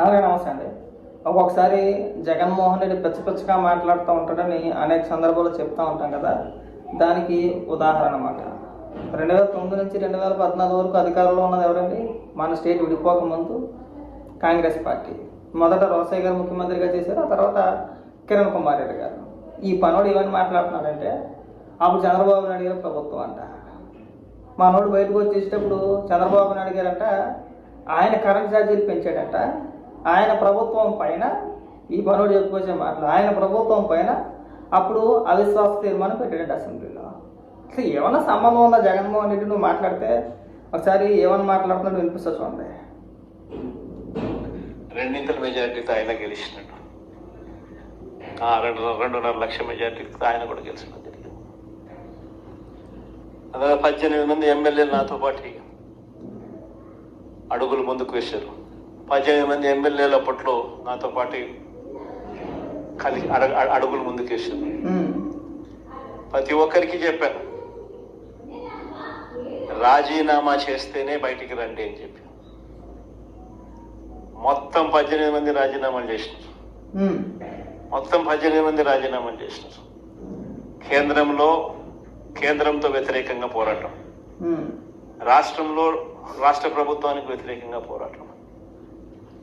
అలాగే నమస్తే అండి. ఒక్కొక్కసారి జగన్మోహన్ రెడ్డి పిచ్చ పిచ్చగా మాట్లాడుతూ ఉంటాడని అనేక సందర్భాల్లో చెప్తూ ఉంటాం కదా. దానికి ఉదాహరణ అన్నమాట. రెండు వేల తొమ్మిది నుంచి రెండు వేల పద్నాలుగు వరకు అధికారంలో ఉన్నది ఎవరండి? మన స్టేట్ విడిపోక ముందు కాంగ్రెస్ పార్టీ. మొదట రోసయ్య గారు ముఖ్యమంత్రిగా చేశారు ఆ తర్వాత కిరణ్ కుమార్ రెడ్డి గారు. ఈ పనోడు ఏమని మాట్లాడుతున్నాడంటే అప్పుడు చంద్రబాబు నాయుడు గారు ప్రభుత్వం అంట. మనోడు బయటకు వచ్చేటప్పుడు చంద్రబాబు నాయుడు గారంట ఆయన కరెంట్ ఛార్జీలు పెంచాడంట. ఆయన ప్రభుత్వం పైన ఈ పనుడు చెప్పుకొచ్చే మాటలు ఆయన ప్రభుత్వం పైన అప్పుడు అవిశ్వాస తీర్మానం పెట్టాడు అసెంబ్లీలో. అసలు ఏమన్నా సంబంధం ఉందా జగన్మోహన్ రెడ్డి? నువ్వు మాట్లాడితే ఒకసారి ఏమన్నా మాట్లాడుతున్నాడు వినిపిస్తా చూడండి. రెండింతల మెజారిటీతో ఆయన గెలిచినట్టు. ఆ రెండు రెండున్నర లక్ష మెజారిటీతో ఆయన కూడా గెలిచినట్టు అదే పద్దెనిమిది మంది ఎమ్మెల్యేలు నాతో పాటు అడుగులు ముందుకు వేశారు. పద్దెనిమిది మంది ఎమ్మెల్యేలు అప్పట్లో నాతో పాటు కలిసి అడ అడ- అడుగులు ముందుకు వేశారు. ఉమ్, ప్రతి ఒక్కరికి చెప్పాను. రాజీనామా చేస్తేనే బయటికి రండి అని చెప్పి మొత్తం పద్దెనిమిది మంది రాజీనామాలు చేసినారు. మొత్తం పద్దెనిమిది మంది రాజీనామాలు చేసినారు. కేంద్రంలో కేంద్రంతో వ్యతిరేకంగా పోరాటం. రాష్ట్రంలో రాష్ట్ర ప్రభుత్వానికి వ్యతిరేకంగా పోరాటం.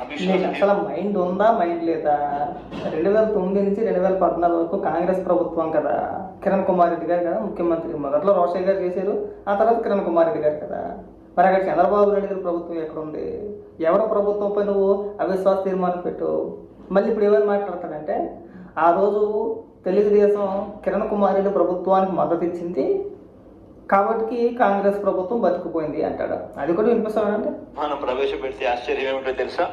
అవిశ్వాస అసలు మైండ్ ఉందా మైండ్ లేదా? రెండు వేల తొమ్మిది నుంచి రెండు వేల పద్నాలుగు వరకు కాంగ్రెస్ ప్రభుత్వం కదా. కిరణ్ కుమార్ రెడ్డి గారు కదా ముఖ్యమంత్రి. మొదట్లో రోషయ్య గారు చేశారు ఆ తర్వాత కిరణ్ కుమార్ రెడ్డి గారు కదా. మరి అక్కడ చంద్రబాబు నాయుడు గారి ప్రభుత్వం ఎక్కడుంది? ఎవరి ప్రభుత్వంపై నువ్వు అవిశ్వాస తీర్మానం పెట్టు మళ్ళీ ఇప్పుడు ఏమని మాట్లాడతాడంటే ఆ రోజు తెలుగుదేశం కిరణ్ కుమార్ రెడ్డి ప్రభుత్వానికి మద్దతు ఇచ్చింది కాబట్టి కాంగ్రెస్ ప్రభుత్వం బతికిపోయింది అంటాడు. అది కూడా వినిపిస్తాడంటే మనం ప్రవేశపెడితే ఆశ్చర్యం ఏమిటో తెలుసా?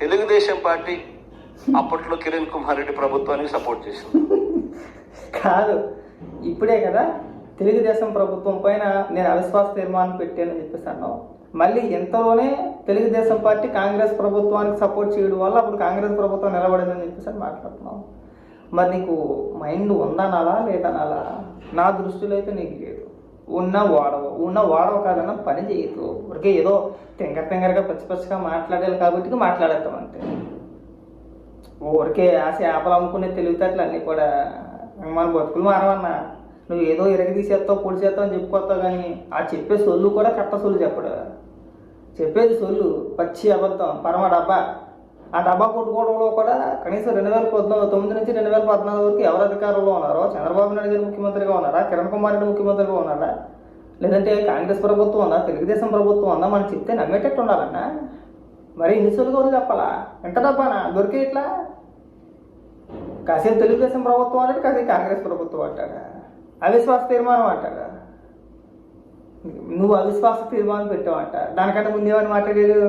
తెలుగుదేశం పార్టీ అప్పట్లో కిరణ్ కుమార్ రెడ్డి ప్రభుత్వానికి సపోర్ట్ చేసింది. కాదు ఇప్పుడే కదా తెలుగుదేశం ప్రభుత్వం పైన నేను అవిశ్వాస తీర్మానం పెట్టానని చెప్పేసాను మళ్ళీ ఎంతలోనే తెలుగుదేశం పార్టీ కాంగ్రెస్ ప్రభుత్వానికి సపోర్ట్ చేయడం వల్ల అప్పుడు కాంగ్రెస్ ప్రభుత్వం నిలబడిందని చెప్పేసి మాట్లాడుతున్నాం మరి నీకు మైండ్ ఉందనాలా లేదనాలా? నా దృష్టిలో అయితే నీకు లేదు. ఉన్న వాడవు ఉన్న వాడవు కాదన్న పని చేయదు ఊరికే ఏదో తెంగర తెంగరగా పచ్చి పచ్చిగా మాట్లాడాలి కాబట్టి మాట్లాడతాం అంతే. ఊరికే ఆ చేపలు అమ్ముకునే తెలివితేటలు అన్నీ కూడా. మన బతుకులు మారవన్నా. నువ్వు ఏదో ఇరగ తీసేస్తావు పొడి చేస్తావు అని చెప్పుకోస్తావు కానీ ఆ చెప్పే సొల్లు కూడా కట్ట సొల్లు చెప్పడు. చెప్పేది సొల్లు పచ్చి అబద్ధం పరమ డబ్బా. ఆ డబ్బా కొట్టుకోవడంలో కూడా కనీసం రెండు వేల పద్నాలుగు తొమ్మిది నుంచి రెండు వేల పద్నాలుగు వరకు ఎవరు అధికారంలో ఉన్నారో చంద్రబాబు నాయుడు గారు ముఖ్యమంత్రిగా ఉన్నారా కిరణ్ కుమార్ రెడ్డి ముఖ్యమంత్రిగా ఉన్నారా? లేదంటే కాంగ్రెస్ ప్రభుత్వం ఉందా తెలుగుదేశం ప్రభుత్వం ఉందా? మనం చెప్తే నమ్మేటట్టు ఉండాలన్నా? మరి ఇన్ని సొలుగు చెప్పాలా? ఎంత డబ్బానా? దొరికే ఇట్లా? కాసేపు తెలుగుదేశం ప్రభుత్వం అంటే కాసేపు కాంగ్రెస్ ప్రభుత్వం అంటాడా? అవిశ్వాస తీర్మానం అంటాడా? నువ్వు అవిశ్వాస తీర్మానం పెట్టావంట. దానికంటే ముందు ఏమని మాట్లాడాడు?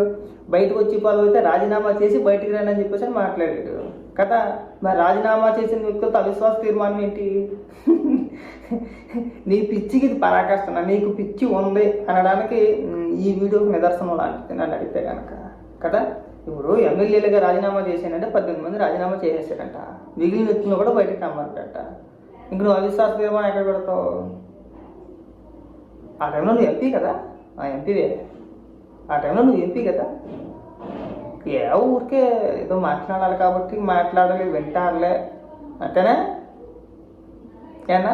బయటకు వచ్చి పాలు అయితే రాజీనామా చేసి బయటికి రండి అని చెప్పేసి అని మాట్లాడాడు. కదా? మరి రాజీనామా చేసిన వ్యక్తులతో అవిశ్వాస తీర్మానం ఏంటి? నీ పిచ్చికి ఇది పరాకర్షణ నీకు పిచ్చి ఉంది అనడానికి ఈ వీడియోకి నిదర్శనం లాంటిది నన్ను అడిగితే కనుక కదా? ఇప్పుడు ఎమ్మెల్యేలుగా రాజీనామా చేశానంటే పద్దెనిమిది మంది రాజీనామా చేసేసారంట మిగిలిన వ్యక్తులను కూడా బయటకు రమ్మంటట ఇంక నువ్వు అవిశ్వాస తీర్మానం ఎక్కడ పెడతావు? ఆ టైంలో నువ్వు ఎంపీ కదా? ఆ ఎంపీవే ఆ టైంలో నువ్వు ఎంపీ కదా? ఏ ఊరికే ఏదో మాట్లాడాలి కాబట్టి మాట్లాడాలి వింటారులే. అంతేనా? ఏనా?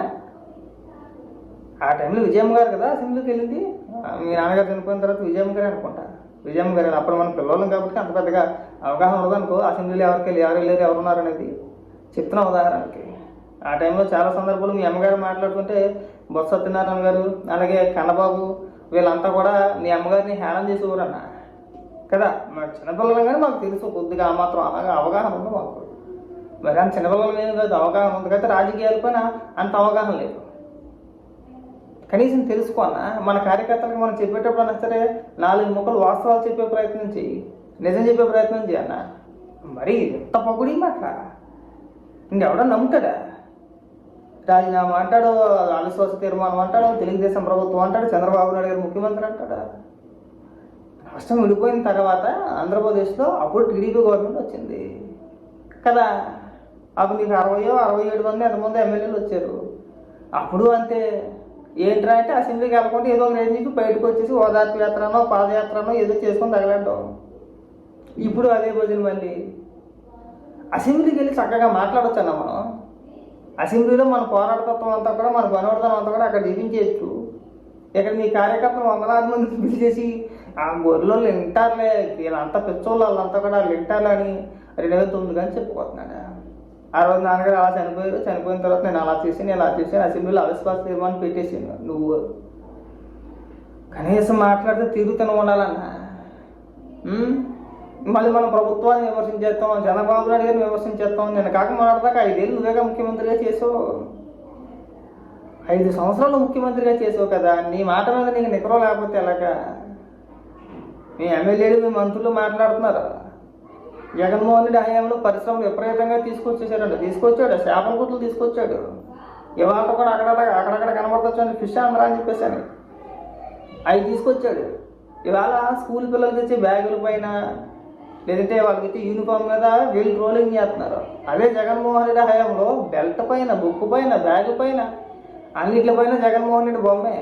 ఆ టైంలో విజయమ్మ గారు కదా అసెంబ్లీకి వెళ్ళింది? మీ నాన్నగారు చనిపోయిన తర్వాత విజయమ్మ గారే అనుకుంటా. విజయమ్మ గారు అప్పుడు మన పిల్లలం కాబట్టి అంత పెద్దగా అవగాహన ఉండదు అనుకో అసెంబ్లీలో ఎవరికి వెళ్ళి ఎవరు వెళ్ళారు ఎవరున్నారు అనేది చెప్తున్నా ఉదాహరణకి. ఆ టైంలో చాలా సందర్భాలు మీ అమ్మగారు మాట్లాడుతుంటే బొత్స సత్యనారాయణ గారు అలాగే కన్నబాబు వీళ్ళంతా కూడా మీ అమ్మగారిని హేళన చేసేవారన్న. కదా? మా చిన్నపిల్లలు కానీ మాకు తెలుసు కొద్దిగా ఆ మాత్రం అలాగా అవగాహన ఉంది మాకు. మరి అంత చిన్నపిల్లల మీద కాదు అవగాహన ఉంది కదా రాజకీయాల పైన అంత అవగాహన లేదు. కనీసం తెలుసుకో అన్న మన కార్యకర్తలకు మనం చెప్పేటప్పుడు అన్నా సరే నాలుగు ముక్కలు వాస్తవాలు చెప్పే ప్రయత్నం చేయి నిజం చెప్పే ప్రయత్నం చేయన్న మరి ఎంత పొగుడి మాట్లా ఇంకెవడో నమ్ముతాడా? రాజీనామా అంటాడు అవిశ్వాస తీర్మానం అంటాడు? తెలుగుదేశం ప్రభుత్వం అంటాడు? చంద్రబాబు నాయుడు గారు ముఖ్యమంత్రి అంటాడు? రాష్ట్రం విడిపోయిన తర్వాత ఆంధ్రప్రదేశ్లో అప్పుడు టీడీపీ గవర్నమెంట్ వచ్చింది. కదా? అప్పుడు నీకు అరవయో అరవై ఏడు మంది ఎంతమంది ఎమ్మెల్యేలు వచ్చారు. అప్పుడు అంతే. ఏంట్రా అంటే అసెంబ్లీకి వెళ్ళకుండా ఏదో ఒక రేంజ్కి బయటకు వచ్చేసి ఓదార్పు యాత్రనో పాదయాత్రనో ఏదో చేసుకొని తగలంటాం. ఇప్పుడు అదే భజన మళ్ళీ. అసెంబ్లీకి వెళ్ళి చక్కగా మాట్లాడొచ్చన్నా మనం. అసెంబ్లీలో మన పోరాటతత్వం అంతా కూడా మన పనివర్తనం అంతా కూడా అక్కడ చూపించేయచ్చు. ఇక్కడ మీ కార్యకర్తలు వందలాది మంది పిలిచేసి ఆ గొర్రెలు వింటారులే వీళ్ళంతా పిచ్చోళ్ళు వాళ్ళంతా కూడా వింటారు అని రెండు వేల తొమ్మిది కానీ చెప్పుకోతున్నాడు ఆ రోజు నాన్నగారు అలా చనిపోయారు. చనిపోయిన తర్వాత నేను అలా చేసి నేను అలా చేసి అసెంబ్లీలో అవిశ్వాస తీర్మానం పెట్టేసాను నువ్వు కనీసం మాట్లాడితే తిరుగుతూనే ఉండాలన్నా? మళ్ళీ మనం ప్రభుత్వాన్ని విమర్శించేస్తాం చంద్రబాబు నాయుడు గారిని విమర్శించేస్తాం నేను కాక మాట్లాడదాకా ఐదేళ్ళు నువ్వేగా ముఖ్యమంత్రిగా చేసావు. ఐదు సంవత్సరాలు ముఖ్యమంత్రిగా చేసావు కదా నీ మాట మీద నీకు నికరం లేకపోతే ఎలాగా? మీ ఎమ్మెల్యేలు మీ మంత్రులు మాట్లాడుతున్నారు. జగన్మోహన్ రెడ్డి హయాంలో పరిశ్రమలు విపరీతంగా తీసుకొచ్చేసాడంట తీసుకొచ్చాడు చేపల గుట్లు తీసుకొచ్చాడు. ఇవాళ కూడా అక్కడక్కడ అక్కడక్కడ కనబడతాను ఫిష్ ఆంధ్ర అని చెప్పేసాను అవి తీసుకొచ్చాడు. ఇవాళ స్కూల్ పిల్లలకి తెచ్చే బ్యాగుల పైన లేదంటే వాళ్ళకి యూనిఫామ్ మీద వీళ్ళు రోలింగ్ చేస్తున్నారు. అదే జగన్మోహన్ రెడ్డి హయాంలో బెల్ట్ పైన బుక్ పైన బ్యాగ్ పైన అన్నిట్లపైన జగన్మోహన్ రెడ్డి బొమ్మే.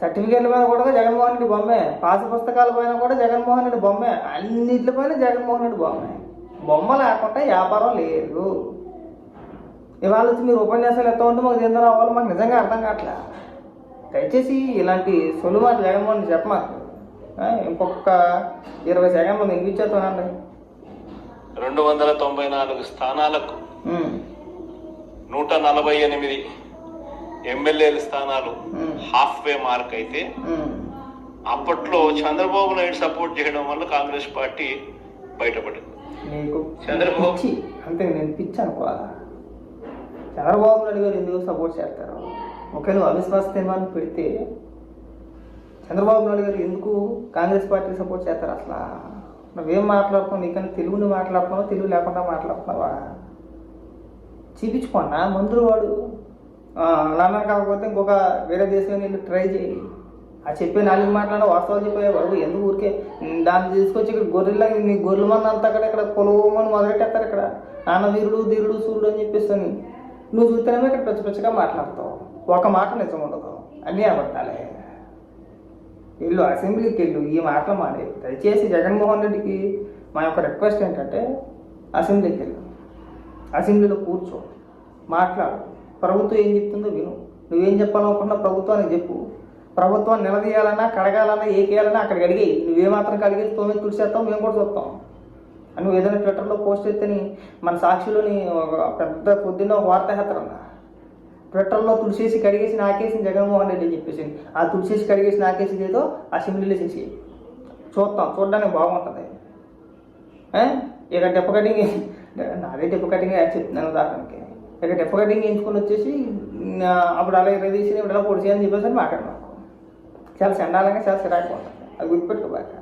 సర్టిఫికేట్ల పైన కూడా జగన్మోహన్ రెడ్డి బొమ్మే. పాస్ పుస్తకాల పైన కూడా జగన్మోహన్ రెడ్డి బొమ్మే. అన్నిట్లపైన జగన్మోహన్ రెడ్డి బొమ్మే. బొమ్మ లేకుండా వ్యాపారం లేదు. ఇవాళ వచ్చి మీరు ఉపన్యాసాలు ఎత్తా ఉంటే మాకు దీని అవ్వాలి మాకు నిజంగా అర్థం కావట్లే. దయచేసి ఇలాంటి సొలు జగన్మోహన్ చెప్పమాకు. ఇంకొక ఇరవై సెకండ్లు నేను ఇచ్చేస్తానండి రెండు వందల తొంభై నాలుగు స్థానాలకు నూట నలభై ఎనిమిది ఎమ్మెల్యేల స్థానాలు హాఫ్ వే మార్క్ అయితే. అప్పట్లో చంద్రబాబు నాయుడు సపోర్ట్ చేయడం వల్ల కాంగ్రెస్ పార్టీ బయటపడింది. చంద్రబాబు- అంతే నేను పిచ్చి అనుకోవాలా చంద్రబాబు నాయుడు గారు ఎందుకు సపోర్ట్ చేస్తారు? ఒకవేళ అవిశ్వాస తీర్మానం పెడితే చంద్రబాబు నాయుడు గారు ఎందుకు కాంగ్రెస్ పార్టీ సపోర్ట్ చేస్తారు అసలు? నువ్వేం మాట్లాడుతున్నావు నీకన్నా తెలుగుని మాట్లాడుతున్నావా? తెలుగు లేకుండా మాట్లాడుతున్నావా? చూపించుకోన్నా మందులు వాడు. ఆ, కాకపోతే ఇంకొక వేరే దేశం వెళ్ళి ట్రై చేయి. ఆ చెప్పే నాలుగు మాట్లాడిన వాస్తవాలు చెప్పే బాబు. ఎందుకు ఊరికే? దాన్ని తీసుకొచ్చి ఇక్కడ గొర్రెల్లా నీ గొర్రెల మంది అంతా అక్కడ ఇక్కడ పొలవమని మొదలెట్టేస్తారు ఇక్కడ. నాన్న వీరుడు ధీరుడు సూర్యుడు అని చెప్పేసి అని. నువ్వు చూస్తేనేమో ఇక్కడ పిచ్చ పిచ్చగా మాట్లాడతావు. ఒక మాట నిజం ఉండదు. అన్నీ అబద్ధాలే. వీళ్ళు అసెంబ్లీకి వెళ్ళు ఈ మాటలు మానే దయచేసి జగన్మోహన్ రెడ్డికి మా యొక్క రిక్వెస్ట్ ఏంటంటే అసెంబ్లీకి వెళ్ళు. అసెంబ్లీలో కూర్చో మాట్లాడు. ప్రభుత్వం ఏం చెప్తుందో విను. నువ్వేం చెప్పాలనుకున్నా ప్రభుత్వానికి చెప్పు. ప్రభుత్వం నిలదీయాలన్నా కడగాలన్నా ఏ చేయాలన్నా అక్కడికి అడిగేయి. నువ్వేమాత్రం కడిగేసి తోమే తుడిచేస్తావు మేము కూడా చూస్తాం. అని నువ్వు ఏదైనా ట్విట్టర్లో పోస్ట్ చేస్తేని మన సాక్షిలోని ఒక పెద్ద పొద్దున్న ఒక వార్త హెత్తరన్నా ట్విట్టర్లో తులసేసి కడిగేసి నాకేసింది జగన్మోహన్ రెడ్డి అని చెప్పేసి. ఆ తులసేసి కడిగేసి నాకేసి ఏదో అసెంబ్లీలో చేసి చూస్తాం చూడడానికి బాగుంటుంది. ఇక డెప్ప కటింగ్ నాదే డెప్ప కటింగ్ చెప్తున్నాను ఉదాహరణకి. ఇక డెప్ప కటింగ్ ఎంచుకొని వచ్చేసి అప్పుడు అలా ఇరవై తీసి ఇప్పుడు అలా పొడి చేయాలని చెప్పేసి అని చాలా చండాలంగా చాలా సిరాకు ఉంటుంది. అది గుర్తుపెట్టుకోబాక.